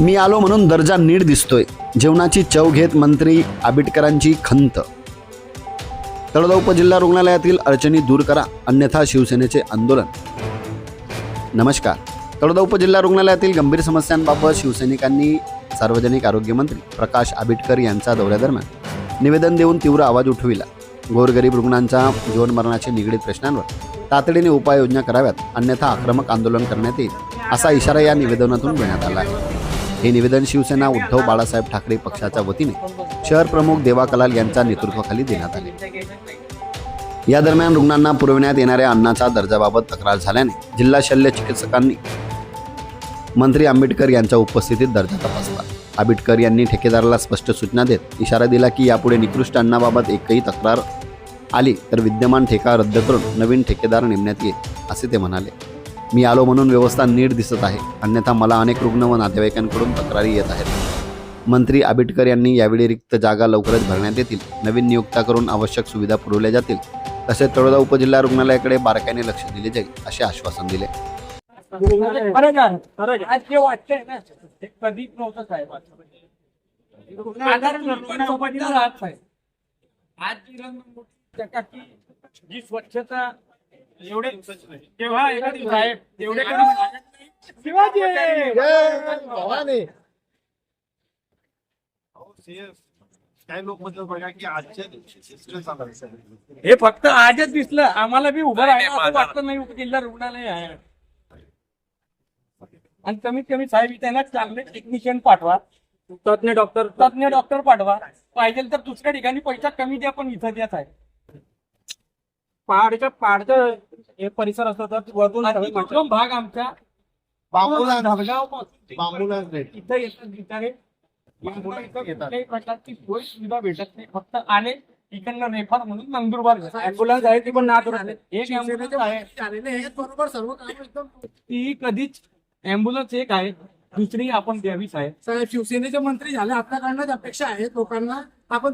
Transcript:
मी आलो म्हणून दर्जा नीट दिसतोय. जेवणाची चव घेत मंत्री आबिटकरांची खंत. तळोदा उपजिल्हा रुग्णालयातील अडचणी दूर करा अन्यथा शिवसेनेचे आंदोलन. नमस्कार. तळोदा उपजिल्हा रुग्णालयातील गंभीर समस्यांबाबत शिवसैनिकांनी सार्वजनिक आरोग्यमंत्री प्रकाश आबिटकर यांचा दौऱ्यादरम्यान निवेदन देऊन तीव्र आवाज उठविला. गोरगरीब रुग्णांच्या जीवनमरणाशी निगडीत प्रश्नांवर तातडीने उपाययोजना कराव्यात अन्यथा आक्रमक आंदोलन करण्यात येईल असा इशारा या निवेदनातून देण्यात आला आहे. हे निवेदन शिवसेना उद्धव बाळासाहेब ठाकरे पक्षाच्या वतीने शहर प्रमुख देवा कलाल यांच्या नेतृत्वाखाली देण्यात आले. या दरम्यान रुग्णांना पुरविण्यात येणाऱ्या अन्नाच्या दर्जाबाबत तक्रार झाल्याने जिल्हा शल्य चिकित्सकांनी मंत्री आंबेडकर यांच्या उपस्थितीत दर्जा तपासला. आंबेडकर यांनी ठेकेदाराला स्पष्ट सूचना देत इशारा दिला की यापुढे निकृष्ट अन्नाबाबत एकही तक्रार आली तर विद्यमान ठेका रद्द करून नवीन ठेकेदार नेमण्यात येईल असे ते म्हणाले. मी आलो म्हणून व्यवस्था नीट दिसत आहे. अन्यथा मला अनेक रुग्ण व नातेवाईकांकडून तक्रारी येत आहेत. मंत्री आबिटकर यांनी यावेळी रिक्त जागा लवकरच भरण्यात येतील. नवीन नियुक्त्या करून आवश्यक सुविधा पुरवल्या जातील. तसेच तळोदा उपजिल्हा रुग्णालयाकडे बारकाईने लक्ष दिले जाईल असे आश्वासन दिले. आज जी स्वच्छता एवढे तेव्हा एखादी साहेब एवढे कधी सांगत नाही. शिवाजी! काही लोक म्हणतात बघा की आजच्या दिवशी सिस्टर चालायचं हे फक्त आजच दिसलं. आम्हाला बी उभं राहायला असं वाटतं नाही जिल्हा रुग्णालय आहे. आणि कमीत कमी साहेब इथे ना चांगले टेक्निशियन पाठवा. तज्ञ डॉक्टर तज्ञ डॉक्टर पाठवा. पाहिजे तर दुसऱ्या ठिकाणी पैसा कमी द्या पण इथं द्या साहेब. पहाडच्या पहाडचा हे परिसर असतो तर दुर्गम भाग इथं प्रकारची सोय सुविधा भेटत नाही. फक्त आले इकडनं रेफर म्हणून नंदुरबार अँब्युलन्स आहे ती पण नाथ एक अँब्युलन्स आहे. बरोबर सर्व काम एकदम ती कधीच अँब्युलन्स एक आहे. दुसरी आपण द्यावीच आहे. साहेब शिवसेनेचे मंत्री झाले. आपल्याकडनं अपेक्षा आहेत लोकांना. आपण